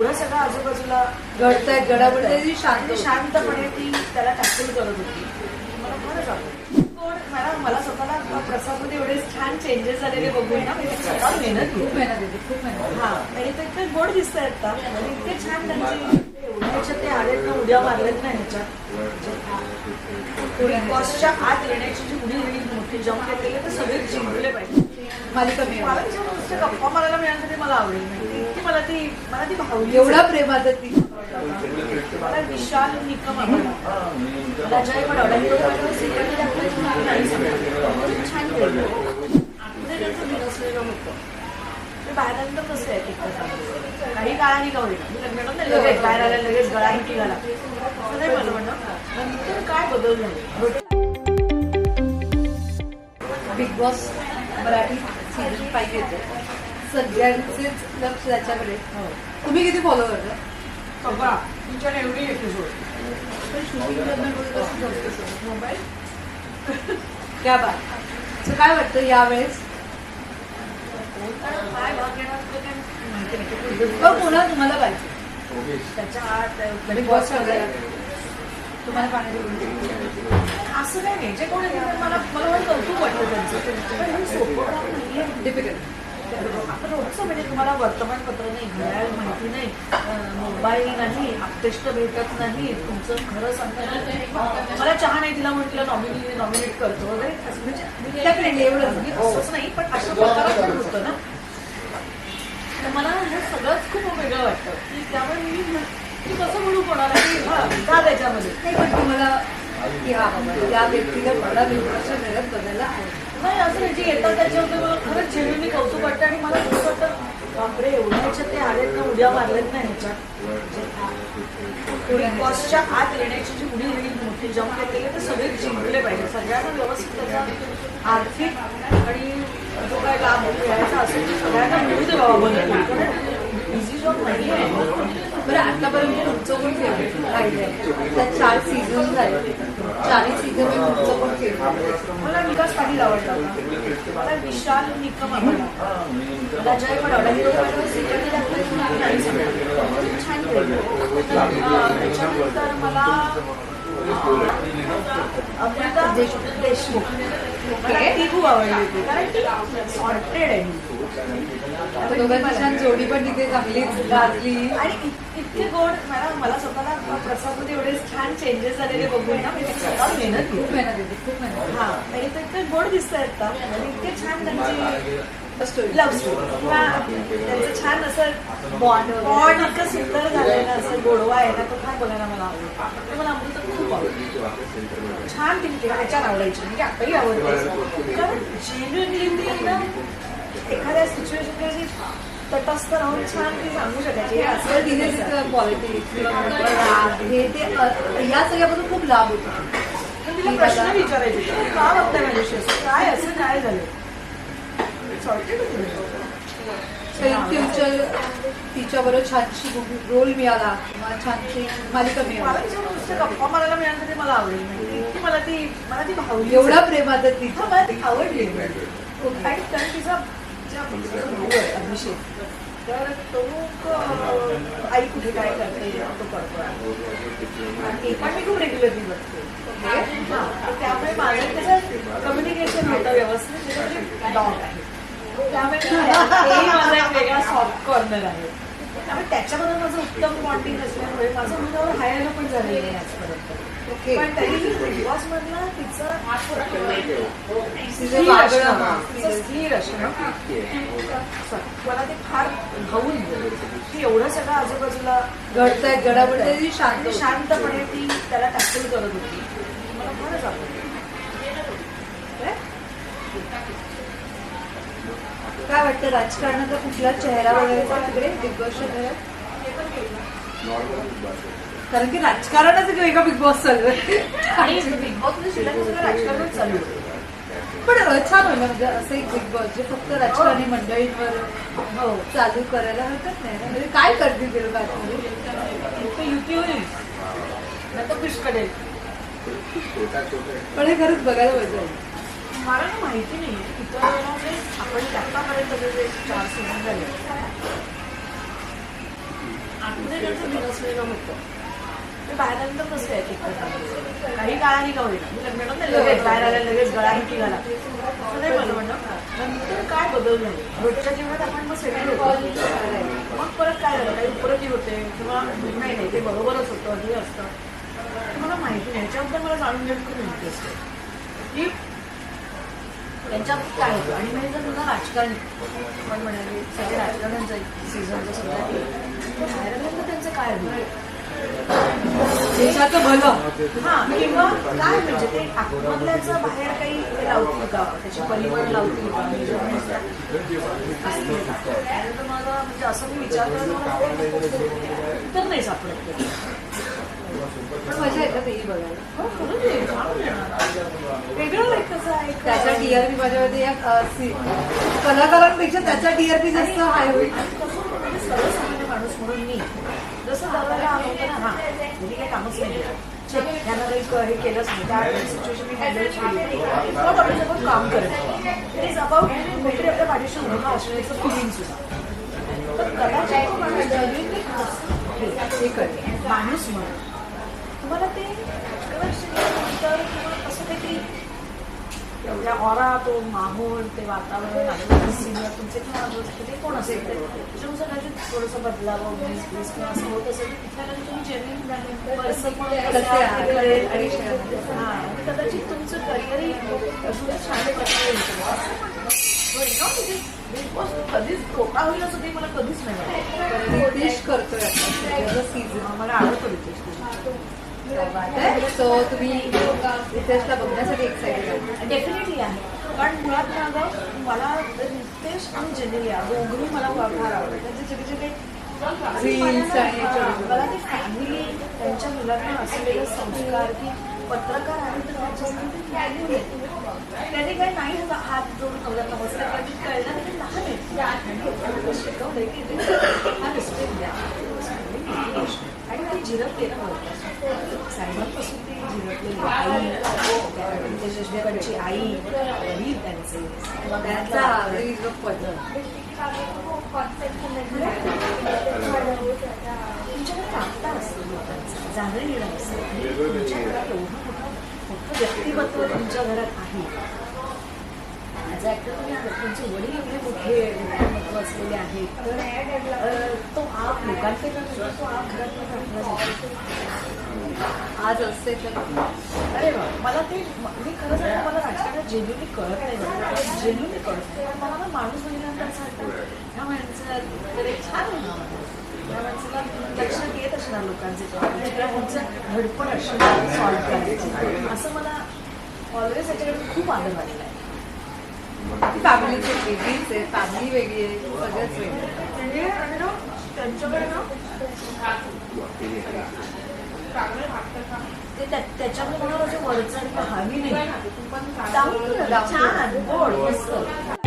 एवढं सगळं आजूबाजूला घडतायत घडामोडी ती शांत आणि शांतपणे ती त्याला टॅकल करत होती. मला फारच आवडलं पण मला मला स्वतःला प्रसादमध्ये एवढे छान चेंजेस झालेले बघून ना मी स्वतः मेहनत खूप मेहनत येते खूप मेहनत हा आणि ते इतके गोड दिसत आहेत आणि इतके छान त्यांची एवढ्याच्या ते आलेत ना उड्या मारलेत ना ह्याच्यात बॉसच्या आत येण्याची जी उडी एवढी मोठी जम्प केलेली ते सगळे जिंकले पाहिजे. मालिका मी मला नुसतं गप्पा मिळालं तरी मला आवडेल इतकी मला ती मला ती भावली एवढा प्रेमात ती मला विशाल निकम आवडला. मला जय पण आवडला मला छान आतमध्ये त्यांचं बिनसलेलं होतं. ते बाहेर आल्यानंतर कसं आहे टिकत काही काळाने का मी नाही लगेच बाहेर आल्या लगेच गळा ही असं नाही मला म्हणणं नंतर काय बदल झाले? बिग बॉस मराठी सीझन येते सगळ्यांचेच लक्ष त्याच्याकडे. तुम्ही किती फॉलो करता बघा तुमच्या एवढी एपिसोड सगळं? मोबाईल क्या बात. सो काय वाटतं यावेळेस? बघ पुन्हा तुम्हाला पाहिजे. त्याच्या आत वगैरे. तुम्हाला पाण्याची असं काही नाही. जे कोणी मला मला वाटतं कौतुक वाटलं त्यांचं. पण हे सोपं काम डिफिकल्ट आपण रोजचं म्हणजे तुम्हाला वर्तमानपत्र नाही घड्याळ माहिती नाही मोबाईल नाही आपतेष्ट भेटत नाही तुमचं खरं सांगता मला चहा नाही दिला म्हणून तिला नॉमिनी नॉमिनेट करतो वगैरे. असं म्हणजे Definitely, म्हणजे असंच नाही पण अशा प्रकारात पण होतं ना. तर मला हे सगळंच खूप वेगळं वाटतं. की त्यामुळे मी कसं म्हणू कोणाला की हा का त्याच्यामध्ये? नाही पण तुम्हाला की हा या व्यक्तीला मला बिग बॉसच्या घरात आहे. नाही असं म्हणजे जे येतात त्याच्यावर मला खरंच जेन्युनली कौतुक वाटतं आणि मला असं वाटतं बापरे एवढ्या ह्याच्यात ते आलेत ना उड्या मारलेत ना ह्याच्यात. बिग बॉसच्या आत येण्याची जी उडी एवढी मोठी जम्प केलेली ते सगळे जिंकले पाहिजे. सगळ्यांना व्यवस्थित त्याचा आर्थिक आणि जो काय लाभ घ्यायचा असेल सगळ्यांना मिळू दे बाबा बघायला इझी जॉब नाही आहे. बरं आतापर्यंत तुमचं कोण फेवरेट राहिलंय त्यात चार सीझन झाले. चारही सीझन तुमचं कोण फेवरेट मला विकास पाटील आवडला मला विशाल निकम आवडला मला जय पण आवडला मी तो छान त्याच्यानंतर मला अमृता देशमुख. ती खूप आवडली होती. कारण ती सॉर्टेड आहे जोडी पण तिथे चांगलीच गाजली. आणि इत- इतके गोड मला मला स्वतःला प्रसादमध्ये एवढे छान चेंजेस झालेले बघून ना मी स्वतः मेहनत खूप मेहनत येते खूप मेहनत हा आणि ते इतके गोड दिसत आहेत का इतके छान त्यांची लव्ह स्टोरी किंवा त्यांचं छान असं बॉन्ड बॉन्ड इतकं सुंदर झालेलं असं गोडवा आहे ना तो फार बघायला मला. आवडतो ते मला अमृत खूप आवडतं. छान ती तिला ह्याच्यात आवडायची. म्हणजे आताही आवडते. कारण जेन्युअनली ती ना एखाद्या सिच्युएशन तटस्थ राहून छान ती सांगू शकायची. हे असं तिने तिचं पॉलिटिक्स किंवा मोठं राग हे ते या सगळ्यापासून खूप लाभ होतो. पण तिला प्रश्न विचारायचे. का बघताय माझ्याशी. असं काय असं काय झालं? इन फ्युचर तिच्याबरोबर छानशी रोल मिळाला. किंवा छानशी मालिका मला मिळाली गप्पा मारायला मिळालं मला आवडेल म्हणजे इतकी मला ती मला ती भावली. एवढा प्रेमात ती. हा, मला ती आवडली. आणि कारण तिचा अभिषेक तर तो आई कुठे काय करते तो करतो. आणि ते पण मी खूप रेग्युलरली बघते. तर त्यामुळे माझं त्याचं कम्युनिकेशन होतं व्यवस्थित. डॉग आहे. त्यामुळे माझा एक वेगळा सॉफ्ट कॉर्नर आहे त्यामुळे त्याच्याबद्दल माझं उत्तम बॉन्डिंग असल्यामुळे माझं मुलावर हायला पण झालेलं आहे आजपर्यंत. ओके पण तरी बिग बॉस मधला तिचं स्थिर हा. मला ते फार गेलं. की एवढं सगळं आजूबाजूला घडतायत घडामोडी ती शांत शांतपणे ती त्याला टॅकल करत होती. मला फारच आवडलं. काय? वाटतं राजकारणाचा कुठला चेहरा वगैरेचा तिकडे? बिग बॉसच्या घरात? कारण की राजकारणाचं वेगळा बिग बॉस चालू आहे. आणि बिग बॉस राजकारणच चालू पण छान होईल म्हणजे असं एक बिग बॉस जे फक्त राजकारणी मंडळींवर हो चालू करायला हरकत नाही. ना म्हणजे काय करतील ते लोक आतमध्ये? युती होईल नाही तर पिशकडेल पण हे खरंच बघायला येईल मला ना माहिती नाही. इतर वेळेला जे आपण आतापर्यंत जे चार सीझन झाले. आतमध्ये त्यांचं बिनसलेलं होतं ते बाहेर आल्यानंतर कसं आहे एक काही काळाने का होईल लग्नात नाही लगेच बाहेर आल्या लगेच गळा हिटी घाला नाही मला नंतर काय बदल झाले? रोजच्या जीवनात आपण मग सेटल होतो. मग परत काय झालं? काही उपरती होते किंवा नाही नाही ते बरोबरच होतं हे असतं. ते मला माहिती नाही. याच्याबद्दल मला जाणून घेऊन खूप इंटरेस्ट आहे. की त्यांच्यात काय होतं आणि म्हणजे जर तुझा राजकारणी आपण म्हणाले सगळे राजकारण्यांचा सीझनचं. तर बाहेर आल्यानंतर त्यांचं काय होईल देशाचं भलं हा किंवा काय म्हणजे ते आतमधल्याचं बाहेर काही ते लावतील का त्याची परिमाण लावतील का? त्यानंतर मला म्हणजे असं मी विचार करत तर नाही सापडत ते. पण मजा येतं तेही बघायला. हो, त्याचा टीआरपी या कलाकारांपेक्षा त्याचा टीआरपी जास्त हाय होईल. माणूस म्हणून मी. जसं होतं ना हां काही कामच नाही काही हे केलंच नाही सिच्युएशन मी हँडल केली. मग आपल्यासोबत काम करत इट इज अबाउट कुठेतरी आपल्या पाठीशी उभं का असण्याचं फिलिंग सुद्धा. तर कदाचित तो माणूस genuinely हसतो. कळले माणूस म्हणून. तुम्हाला ते गेल्यानंतर किंवा असं काहीतरी एवढ्या ऑरा तो माहोल ते वातावरण आजूबाजूचे सिनियर तुमचे किंवा ते कोण असेल ते? त्याच्यानुसार काहीतरी थोडंसं बदलावं वीस वीस किंवा असं होत असेल तर तिथल्या कधी तुम्ही जेन्युइन पर्सन हां कदाचित तुमचं करिअरही अजून छान प्रकारे येऊ शकतं. कधीच धोका होईल असं ते मला कधीच नाही करतोय मला आवडतो रितेश सो तुम्ही रितेशला बघण्यासाठी एक्साइटेड आहात. डेफिनेटली आहे. कारण मुळात ना अगं मला रितेश आणि जेनेलिया दोघंही मला फार आवडतात. त्यांचे छोटे छोटे. मला ते फॅमिली त्यांच्या मुलांना असलेले संस्कार की पत्रकार आहे तर त्याने काय नाही हात जोडून नवला नमस्कार कळलं नाही ते लहान आहे. शिकवलंय की हा रिस्पेक्ट द्या ती झिरपते ना साहेबांपासून ती झिरपलेली आई त्यांच्या जजमेकांची आई वडील त्यांचे. त्यांचा पद्धत तुमच्याकडे प्राप्त असते लोकांचं. जाणं येणं असतं. आणि तुमच्या घरात एवढं मोठं मोठं व्यक्तिमत्व तुमच्या घरात आहे ॲज ॲक्टर तुम्ही आहात तुमचे वडील एवढे मोठे व्यक्तिमत्व असलेले आहेत. तर तो आप लोकांकडे तो आप घरात आज असते तर. अरे वा मला ते मी खरं सांगतो मला राजकारणात जेन्युनी कळत नाही. जेन्युनी कळत नाही. मला ना माणूस बघितल्यानंतर असं वाटतं ह्या माणसाला तर एक छान ह्या माणसाला लक्षात येत असणार लोकांचे. किंवा धडपड असणार सॉल्व्ह करायचं. असं मला ऑलवेज याच्याकडे खूप आदर वाटला आहे. फॅमिलीची वेगळीच आहे फॅमिली वेगळी आहे. सगळंच वेगळं. म्हणजे त्यांच्याकडे ना? त्याच्यामुळे वरचढ हवी नाही. छान गोड मस्त.